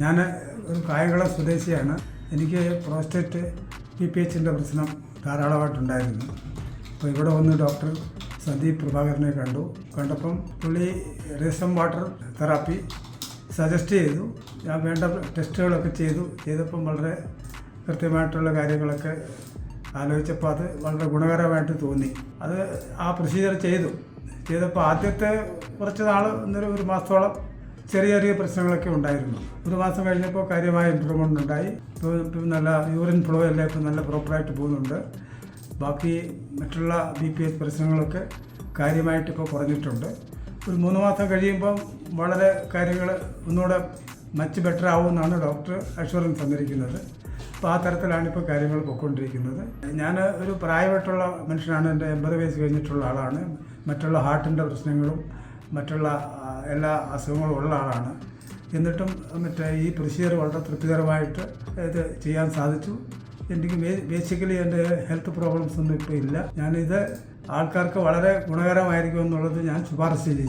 ഞാൻ ഒരു കായകുളം സ്വദേശിയാണ്. എനിക്ക് പ്രോസ്റ്റേറ്റ് പി പി എച്ചിന്റെ പ്രശ്നം ധാരാളമായിട്ടുണ്ടായിരുന്നു. അപ്പോൾ ഇവിടെ വന്ന് ഡോക്ടർ സന്ദീപ് പ്രഭാകരനെ കണ്ടു. കണ്ടപ്പം പുള്ളി റേസം വാട്ടർ തെറാപ്പി സജസ്റ്റ് ചെയ്തു. ഞാൻ വേണ്ട ടെസ്റ്റുകളൊക്കെ ചെയ്തു. ചെയ്തപ്പം വളരെ കൃത്യമായിട്ടുള്ള കാര്യങ്ങളൊക്കെ ആലോചിച്ചപ്പോൾ അത് വളരെ ഗുണകരമായിട്ട് തോന്നി. അത് ആ പ്രൊസീജിയർ ചെയ്തു. ചെയ്തപ്പോൾ ആദ്യത്തെ കുറച്ച് നാൾ ഒന്നൊരു ഒരു മാസത്തോളം ചെറിയ ചെറിയ പ്രശ്നങ്ങളൊക്കെ ഉണ്ടായിരുന്നു. ഒരു മാസം കഴിഞ്ഞപ്പോൾ കാര്യമായ ഇമ്പ്രൂവ്മെന്റ് ഉണ്ടായി. നല്ല യൂറിൻ ഫ്ലോ എല്ലാം ഇപ്പം നല്ല പ്രോപ്പറായിട്ട് പോകുന്നുണ്ട്. ബാക്കി മറ്റുള്ള ബി പി എസ് പ്രശ്നങ്ങളൊക്കെ കാര്യമായിട്ട് ഇപ്പോൾ കുറഞ്ഞിട്ടുണ്ട്. ഒരു മൂന്ന് മാസം കഴിയുമ്പം വളരെ കാര്യങ്ങൾ ഒന്നുകൂടെ മച്ച് ബെറ്റർ ആവുമെന്നാണ് ഡോക്ടർ അഷുറൻസ് തന്നിരിക്കുന്നത്. അപ്പോൾ ആ തരത്തിലാണ് ഇപ്പോൾ കാര്യങ്ങൾ പൊയ്ക്കൊണ്ടിരിക്കുന്നത് ഞാൻ ഒരു പ്രായമായിട്ടുള്ള മനുഷ്യനാണ്. എന്റെ എൺപത് വയസ്സ് കഴിഞ്ഞിട്ടുള്ള ആളാണ്. മറ്റുള്ള ഹാർട്ടിന്റെ പ്രശ്നങ്ങളും മറ്റുള്ള എല്ലാ അസുഖങ്ങളും ഉള്ള ആളാണ്. എന്നിട്ടും മറ്റേ ഈ പ്രൊസീജിയർ വളരെ തൃപ്തികരമായിട്ട് ഇത് ചെയ്യാൻ സാധിച്ചു. എനിക്ക് ബേസിക്കലി എന്റെ ഹെൽത്ത് പ്രോബ്ലംസ് ഒന്നും ഇപ്പോൾ ഇല്ല. ഞാനിത് ആൾക്കാർക്ക് വളരെ ഗുണകരമായിരിക്കും എന്നുള്ളത് ഞാൻ ശുപാർശ ചെയ്തു